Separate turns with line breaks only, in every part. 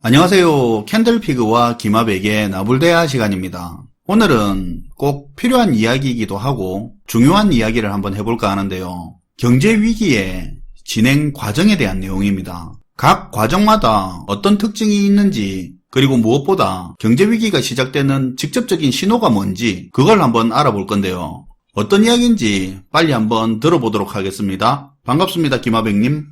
안녕하세요. 캔들피그와 김합에게 나불대화 시간입니다. 오늘은 꼭 필요한 이야기이기도 하고 중요한 이야기를 한번 해볼까 하는데요. 경제 위기의 진행 과정에 대한 내용입니다. 각 과정마다 어떤 특징이 있는지 그리고 무엇보다 경제 위기가 시작되는 직접적인 신호가 뭔지 그걸 한번 알아볼 건데요. 어떤 이야기인지 빨리 한번 들어보도록 하겠습니다. 반갑습니다, 김하백님.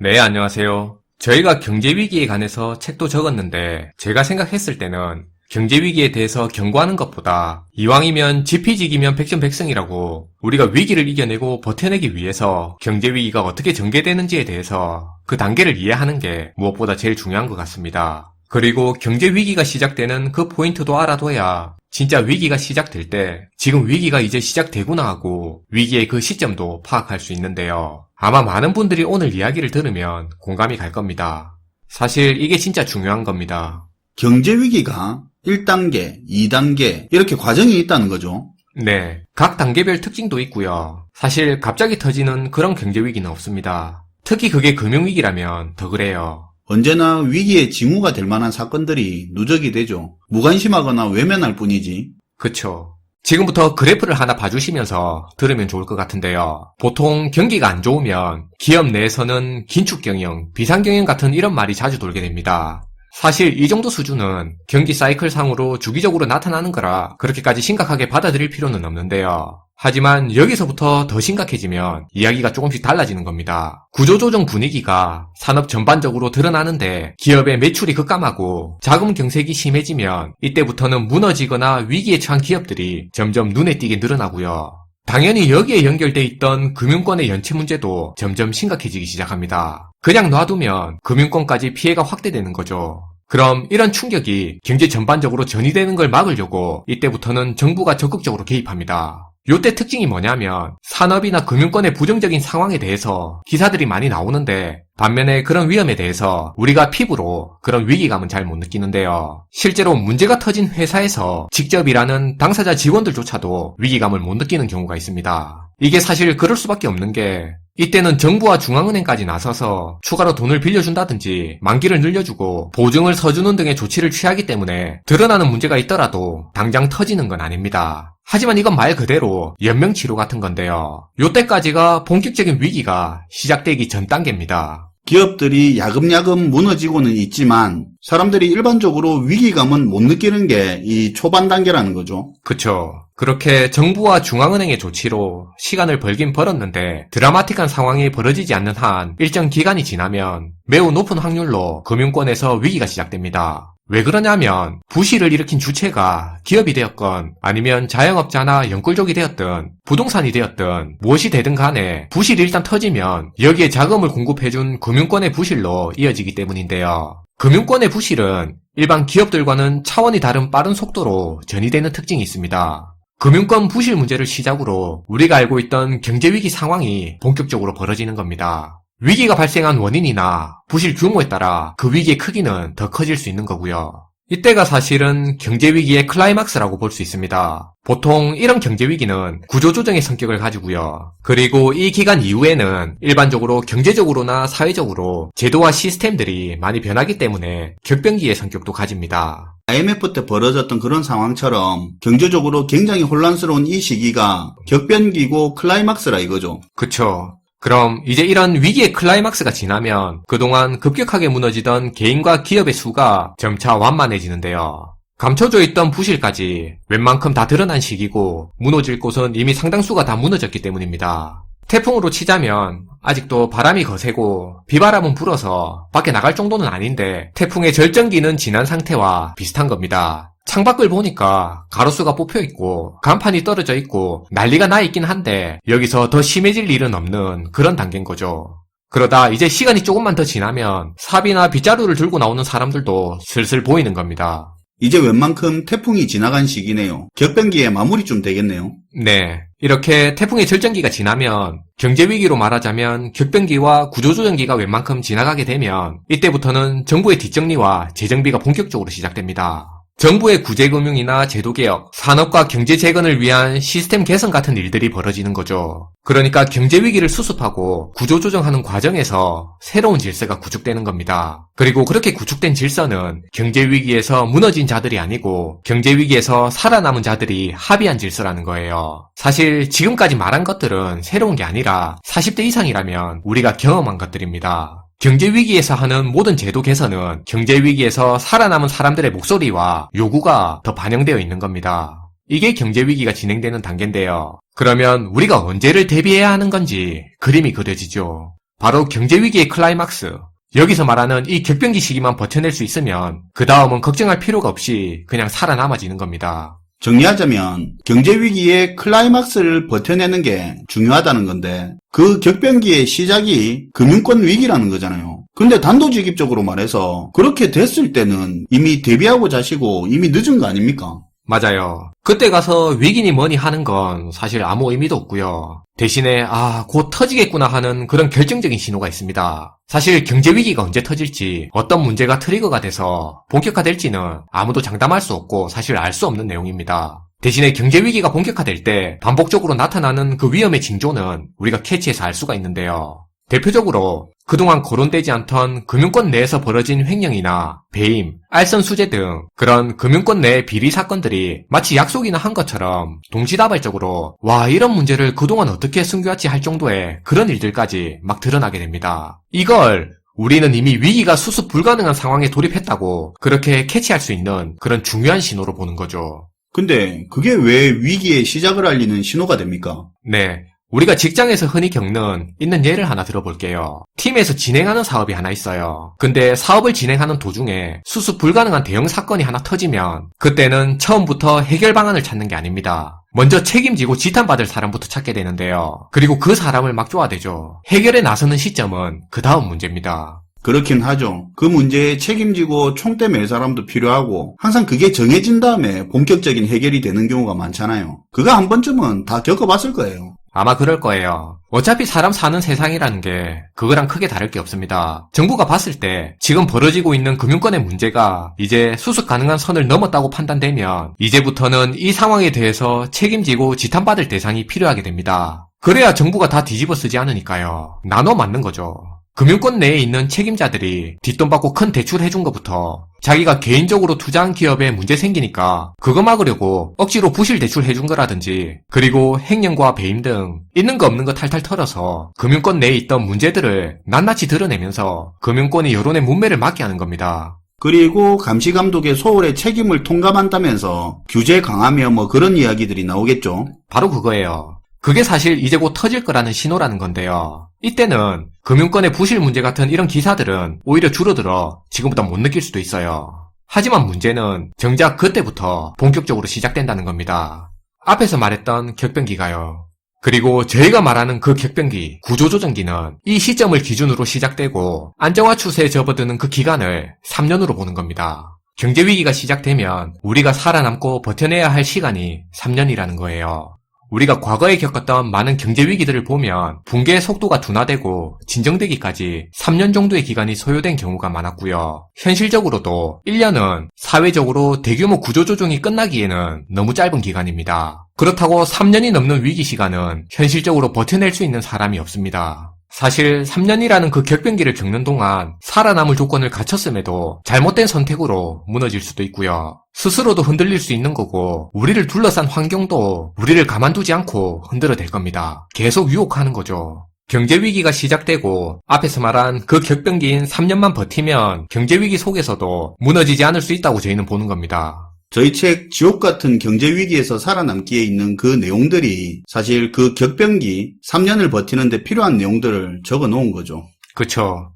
네, 안녕하세요. 저희가 경제위기에 관해서 책도 적었는데, 제가 생각했을 때는 경제위기에 대해서 경고하는 것보다 이왕이면 지피지기면 백전백승이라고 우리가 위기를 이겨내고 버텨내기 위해서 경제위기가 어떻게 전개되는지에 대해서 그 단계를 이해하는 게 무엇보다 제일 중요한 것 같습니다. 그리고 경제위기가 시작되는 그 포인트도 알아둬야 진짜 위기가 시작될 때 지금 위기가 이제 시작되구나 하고 위기의 그 시점도 파악할 수 있는데요. 아마 많은 분들이 오늘 이야기를 들으면 공감이 갈 겁니다. 사실 이게 진짜 중요한 겁니다.
경제 위기가 1단계, 2단계 이렇게 과정이 있다는 거죠.
네, 각 단계별 특징도 있고요. 사실 갑자기 터지는 그런 경제 위기는 없습니다. 특히 그게 금융위기라면 더 그래요.
언제나 위기의 징후가 될 만한 사건들이 누적이 되죠. 무관심하거나 외면할 뿐이지.
그쵸. 지금부터 그래프를 하나 봐주시면서 들으면 좋을 것 같은데요. 보통 경기가 안 좋으면 기업 내에서는 긴축경영, 비상경영 같은 이런 말이 자주 돌게 됩니다. 사실 이 정도 수준은 경기 사이클 상으로 주기적으로 나타나는 거라 그렇게까지 심각하게 받아들일 필요는 없는데요. 하지만 여기서부터 더 심각해지면 이야기가 조금씩 달라지는 겁니다. 구조조정 분위기가 산업 전반적으로 드러나는데 기업의 매출이 급감하고 자금 경색이 심해지면 이때부터는 무너지거나 위기에 처한 기업들이 점점 눈에 띄게 늘어나고요. 당연히 여기에 연결돼 있던 금융권의 연체 문제도 점점 심각해지기 시작합니다. 그냥 놔두면 금융권까지 피해가 확대되는 거죠. 그럼 이런 충격이 경제 전반적으로 전이되는 걸 막으려고 이때부터는 정부가 적극적으로 개입합니다. 요때 특징이 뭐냐면 산업이나 금융권의 부정적인 상황에 대해서 기사들이 많이 나오는데 반면에 그런 위험에 대해서 우리가 피부로 그런 위기감은 잘 못 느끼는데요. 실제로 문제가 터진 회사에서 직접 일하는 당사자 직원들조차도 위기감을 못 느끼는 경우가 있습니다. 이게 사실 그럴 수밖에 없는 게 이때는 정부와 중앙은행까지 나서서 추가로 돈을 빌려준다든지 만기를 늘려주고 보증을 서주는 등의 조치를 취하기 때문에 드러나는 문제가 있더라도 당장 터지는 건 아닙니다. 하지만 이건 말 그대로 연명치료 같은 건데요. 요때까지가 본격적인 위기가 시작되기 전 단계입니다.
기업들이 야금야금 무너지고는 있지만 사람들이 일반적으로 위기감은 못 느끼는 게 이 초반 단계라는 거죠.
그쵸. 그렇게 정부와 중앙은행의 조치로 시간을 벌긴 벌었는데 드라마틱한 상황이 벌어지지 않는 한 일정 기간이 지나면 매우 높은 확률로 금융권에서 위기가 시작됩니다. 왜 그러냐면 부실을 일으킨 주체가 기업이 되었건 아니면 자영업자나 연골족이 되었든 부동산이 되었든 무엇이 되든 간에 부실이 일단 터지면 여기에 자금을 공급해준 금융권의 부실로 이어지기 때문인데요. 금융권의 부실은 일반 기업들과는 차원이 다른 빠른 속도로 전이되는 특징이 있습니다. 금융권 부실 문제를 시작으로 우리가 알고 있던 경제위기 상황이 본격적으로 벌어지는 겁니다. 위기가 발생한 원인이나 부실 규모에 따라 그 위기의 크기는 더 커질 수 있는 거고요. 이때가 사실은 경제위기의 클라이막스라고 볼 수 있습니다. 보통 이런 경제위기는 구조조정의 성격을 가지고요. 그리고 이 기간 이후에는 일반적으로 경제적으로나 사회적으로 제도와 시스템들이 많이 변하기 때문에 격변기의 성격도 가집니다.
IMF 때 벌어졌던 그런 상황처럼 경제적으로 굉장히 혼란스러운 이 시기가 격변기고 클라이막스라 이거죠.
그쵸. 그럼 이제 이런 위기의 클라이막스가 지나면 그동안 급격하게 무너지던 개인과 기업의 수가 점차 완만해지는데요. 감춰져 있던 부실까지 웬만큼 다 드러난 시기고 무너질 곳은 이미 상당수가 다 무너졌기 때문입니다. 태풍으로 치자면 아직도 바람이 거세고 비바람은 불어서 밖에 나갈 정도는 아닌데 태풍의 절정기는 지난 상태와 비슷한 겁니다. 창밖을 보니까 가로수가 뽑혀 있고 간판이 떨어져 있고 난리가 나 있긴 한데 여기서 더 심해질 일은 없는 그런 단계인 거죠. 그러다 이제 시간이 조금만 더 지나면 삽이나 빗자루를 들고 나오는 사람들도 슬슬 보이는 겁니다.
이제 웬만큼 태풍이 지나간 시기네요. 격변기의 마무리 좀 되겠네요.
네. 이렇게 태풍의 절정기가 지나면 경제위기로 말하자면 격변기와 구조조정기가 웬만큼 지나가게 되면 이때부터는 정부의 뒷정리와 재정비가 본격적으로 시작됩니다. 정부의 구제금융이나 제도개혁, 산업과 경제 재건을 위한 시스템 개선 같은 일들이 벌어지는 거죠. 그러니까 경제 위기를 수습하고 구조조정하는 과정에서 새로운 질서가 구축되는 겁니다. 그리고 그렇게 구축된 질서는 경제 위기에서 무너진 자들이 아니고 경제 위기에서 살아남은 자들이 합의한 질서라는 거예요. 사실 지금까지 말한 것들은 새로운 게 아니라 40대 이상이라면 우리가 경험한 것들입니다. 경제 위기에서 하는 모든 제도 개선은 경제 위기에서 살아남은 사람들의 목소리와 요구가 더 반영되어 있는 겁니다. 이게 경제 위기가 진행되는 단계인데요. 그러면 우리가 언제를 대비해야 하는 건지 그림이 그려지죠. 바로 경제 위기의 클라이막스. 여기서 말하는 이 격변기 시기만 버텨낼 수 있으면 그 다음은 걱정할 필요가 없이 그냥 살아남아지는 겁니다.
정리하자면 경제 위기의 클라이막스를 버텨내는 게 중요하다는 건데 그 격변기의 시작이 금융권 위기라는 거잖아요. 근데 단도직입적으로 말해서 그렇게 됐을 때는 이미 대비하고 자시고 이미 늦은 거 아닙니까?
맞아요. 그때 가서 위기니 뭐니 하는 건 사실 아무 의미도 없고요. 대신에 아, 곧 터지겠구나 하는 그런 결정적인 신호가 있습니다. 사실 경제 위기가 언제 터질지, 어떤 문제가 트리거가 돼서 본격화될지는 아무도 장담할 수 없고 사실 알 수 없는 내용입니다. 대신에 경제 위기가 본격화될 때 반복적으로 나타나는 그 위험의 징조는 우리가 캐치해서 알 수가 있는데요. 대표적으로 그동안 거론되지 않던 금융권 내에서 벌어진 횡령이나 배임, 알선 수재 등 그런 금융권 내 비리 사건들이 마치 약속이나 한 것처럼 동시다발적으로 와 이런 문제를 그동안 어떻게 숨겨왔지 할 정도의 그런 일들까지 막 드러나게 됩니다. 이걸 우리는 이미 위기가 수습 불가능한 상황에 돌입했다고 그렇게 캐치할 수 있는 그런 중요한 신호로 보는 거죠.
근데 그게 왜 위기의 시작을 알리는 신호가 됩니까?
네. 우리가 직장에서 흔히 겪는 있는 예를 하나 들어볼게요. 팀에서 진행하는 사업이 하나 있어요. 근데 사업을 진행하는 도중에 수습 불가능한 대형 사건이 하나 터지면 그때는 처음부터 해결 방안을 찾는 게 아닙니다. 먼저 책임지고 지탄받을 사람부터 찾게 되는데요. 그리고 그 사람을 막 쪼아대죠. 해결에 나서는 시점은 그 다음 문제입니다.
그렇긴 하죠. 그 문제에 책임지고 총대 맬 사람도 필요하고 항상 그게 정해진 다음에 본격적인 해결이 되는 경우가 많잖아요. 그거 한 번쯤은 다 겪어봤을 거예요.
아마 그럴 거예요. 어차피 사람 사는 세상이라는 게 그거랑 크게 다를 게 없습니다. 정부가 봤을 때 지금 벌어지고 있는 금융권의 문제가 이제 수습 가능한 선을 넘었다고 판단되면 이제부터는 이 상황에 대해서 책임지고 지탄받을 대상이 필요하게 됩니다. 그래야 정부가 다 뒤집어 쓰지 않으니까요. 나눠 맞는 거죠. 금융권 내에 있는 책임자들이 뒷돈 받고 큰 대출 해준 것부터 자기가 개인적으로 투자한 기업에 문제 생기니까 그거 막으려고 억지로 부실 대출 해준 거라든지 그리고 횡령과 배임 등 있는 거 없는 거 탈탈 털어서 금융권 내에 있던 문제들을 낱낱이 드러내면서 금융권이 여론의 문매를 막게 하는 겁니다.
그리고 감시감독의 소홀의 책임을 통감한다면서 규제 강화며 뭐 그런 이야기들이 나오겠죠.
바로 그거예요. 그게 사실 이제 곧 터질 거라는 신호라는 건데요. 이때는 금융권의 부실 문제 같은 이런 기사들은 오히려 줄어들어 지금보다 못 느낄 수도 있어요. 하지만 문제는 정작 그때부터 본격적으로 시작된다는 겁니다. 앞에서 말했던 격변기가요. 그리고 저희가 말하는 그 격변기, 구조조정기는 이 시점을 기준으로 시작되고 안정화 추세에 접어드는 그 기간을 3년으로 보는 겁니다. 경제위기가 시작되면 우리가 살아남고 버텨내야 할 시간이 3년이라는 거예요. 우리가 과거에 겪었던 많은 경제 위기들을 보면 붕괴의 속도가 둔화되고 진정되기까지 3년 정도의 기간이 소요된 경우가 많았고요. 현실적으로도 1년은 사회적으로 대규모 구조조정이 끝나기에는 너무 짧은 기간입니다. 그렇다고 3년이 넘는 위기 시간은 현실적으로 버텨낼 수 있는 사람이 없습니다. 사실 3년이라는 그 격변기를 겪는 동안 살아남을 조건을 갖췄음에도 잘못된 선택으로 무너질 수도 있고요. 스스로도 흔들릴 수 있는 거고 우리를 둘러싼 환경도 우리를 가만두지 않고 흔들어댈 겁니다. 계속 유혹하는 거죠. 경제 위기가 시작되고 앞에서 말한 그 격변기인 3년만 버티면 경제 위기 속에서도 무너지지 않을 수 있다고 저희는 보는 겁니다.
저희 책 지옥 같은 경제 위기에서 살아남기에 있는 그 내용들이 사실 그 격변기 3년을 버티는데 필요한 내용들을 적어 놓은 거죠.
그쵸.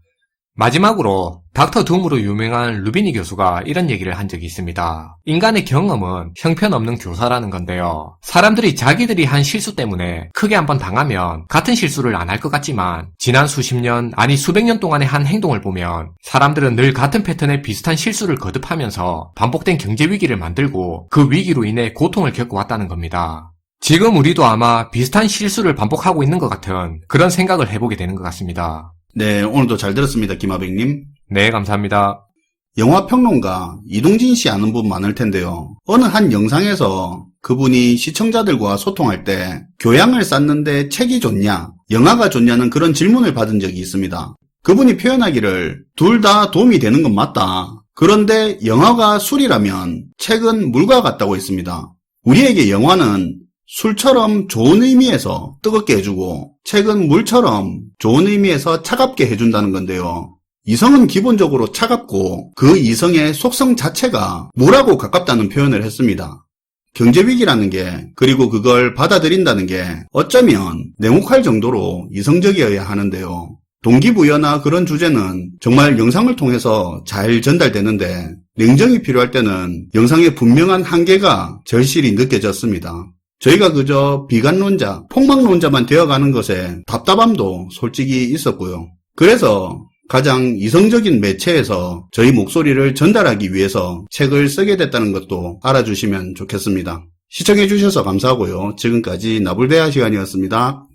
마지막으로 닥터 둠으로 유명한 루비니 교수가 이런 얘기를 한 적이 있습니다. 인간의 경험은 형편없는 교사라는 건데요. 사람들이 자기들이 한 실수 때문에 크게 한번 당하면 같은 실수를 안 할 것 같지만 지난 수십 년 아니 수백 년 동안의 한 행동을 보면 사람들은 늘 같은 패턴의 비슷한 실수를 거듭하면서 반복된 경제 위기를 만들고 그 위기로 인해 고통을 겪어왔다는 겁니다. 지금 우리도 아마 비슷한 실수를 반복하고 있는 것 같은 그런 생각을 해보게 되는 것 같습니다.
네, 오늘도 잘 들었습니다, 김하백님.
네, 감사합니다.
영화 평론가 이동진 씨 아는 분 많을 텐데요. 어느 한 영상에서 그분이 시청자들과 소통할 때 교양을 쌓는데 책이 좋냐, 영화가 좋냐는 그런 질문을 받은 적이 있습니다. 그분이 표현하기를 둘 다 도움이 되는 건 맞다. 그런데 영화가 술이라면 책은 물과 같다고 했습니다. 우리에게 영화는 술처럼 좋은 의미에서 뜨겁게 해주고 책은 물처럼 좋은 의미에서 차갑게 해준다는 건데요. 이성은 기본적으로 차갑고 그 이성의 속성 자체가 물하고 가깝다는 표현을 했습니다. 경제위기라는 게 그리고 그걸 받아들인다는 게 어쩌면 냉혹할 정도로 이성적이어야 하는데요. 동기부여나 그런 주제는 정말 영상을 통해서 잘 전달되는데 냉정이 필요할 때는 영상의 분명한 한계가 절실히 느껴졌습니다. 저희가 그저 비관론자, 폭망론자만 되어가는 것에 답답함도 솔직히 있었고요. 그래서 가장 이성적인 매체에서 저희 목소리를 전달하기 위해서 책을 쓰게 됐다는 것도 알아주시면 좋겠습니다. 시청해주셔서 감사하고요. 지금까지 나불대화 시간이었습니다.